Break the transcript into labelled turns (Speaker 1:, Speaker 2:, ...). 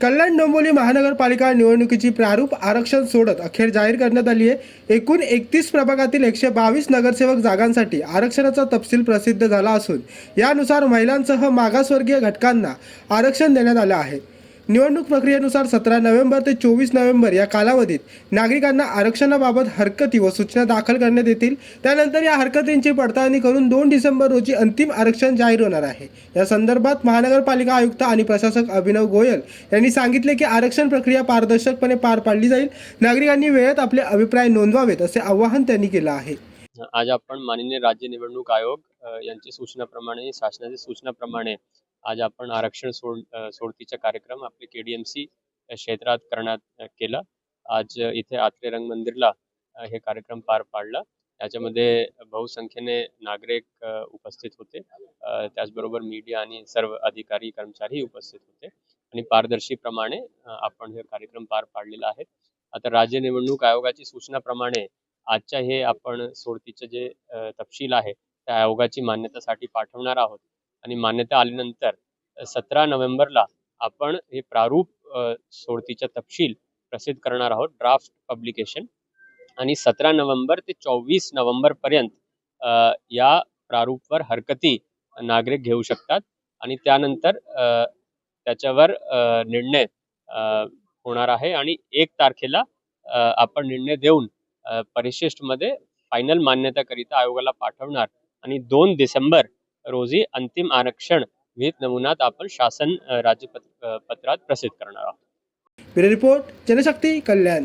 Speaker 1: कल्याण डोंबिवली महानगरपालिका निवडणुकीची प्रारूप आरक्षण सोडत अखेर जाहीर करण्यात आली आहे. एकूण एकतीस प्रभागातील एकशे बावीस नगरसेवक जागांसाठी आरक्षणाचा तपशील प्रसिद्ध झाला असून यानुसार महिलांसह मागासवर्गीय घटकांना आरक्षण देण्यात आलं आहे. निवडणूक प्रक्रियेनुसार सतरा नोव्हेंबर ते चोवीस नोव्हेंबर या कालावधीत नागरिकांना आरक्षणाबाबत हरकती व सूचना दाखल करण्यात येतील. त्यानंतर या हरकतींची पडताळणी करून दोन डिसेंबर रोजी अंतिम आरक्षण जाहीर होणार आहे. या संदर्भात महानगरपालिका आयुक्त आणि प्रशासक अभिनव गोयल यांनी सांगितले की आरक्षण प्रक्रिया पारदर्शकपणे पार पाडली जाईल. नागरिकांनी वेळेत आपले अभिप्राय नोंदवावेत असे आवाहन त्यांनी केलं आहे.
Speaker 2: आज आपण माननीय राज्य निवडणूक आयोग यांची सूचनाप्रमाणे शासनाच्या सूचनाप्रमाणे आज आपण आरक्षण सोड सोडतीचा कार्यक्रम आपले केडीएमसी क्षेत्रात करण्यात केला. आज इथे आत्रे रंग मंदिरला हे कार्यक्रम पार पाडला. त्याच्यामध्ये बहुसंख्येने नागरिक उपस्थित होते. त्याचबरोबर मीडिया आणि सर्व अधिकारी कर्मचारी उपस्थित होते. आणि पारदर्शीप्रमाणे आपण हे कार्यक्रम पार पाडलेला आहे. आता राज्य निवडणूक आयोगाची सूचनाप्रमाणे आजच्या हे आपण सोडतीचे जे तपशील आहे त्या आयोगाची मान्यतासाठी पाठवणार आहोत. आणि मान्यता आल्यानंतर सतरा नोव्हेंबरला आपण हे प्रारूप सोडतीचा तपशील प्रसिद्ध करणार आहोत ड्राफ्ट पब्लिकेशन. आणि सतरा नोव्हेंबर ते चोवीस नोव्हेंबर पर्यंत या प्रारूपवर हरकती नागरिक घेऊ शकतात. आणि त्यानंतर त्याच्यावर निर्णय होणार आहे. आणि एक तारखेला आपण निर्णय देऊन परिशिष्टमध्ये फायनल मान्यताकरिता आयोगाला पाठवणार. आणि दोन डिसेंबर रोजी अंतिम आरक्षण विहित नमुन्यात आपण शासन अ, राज्यपत्रात प्रसिद्ध करणार आहोत.
Speaker 1: रिपोर्ट जनशक्ती कल्याण.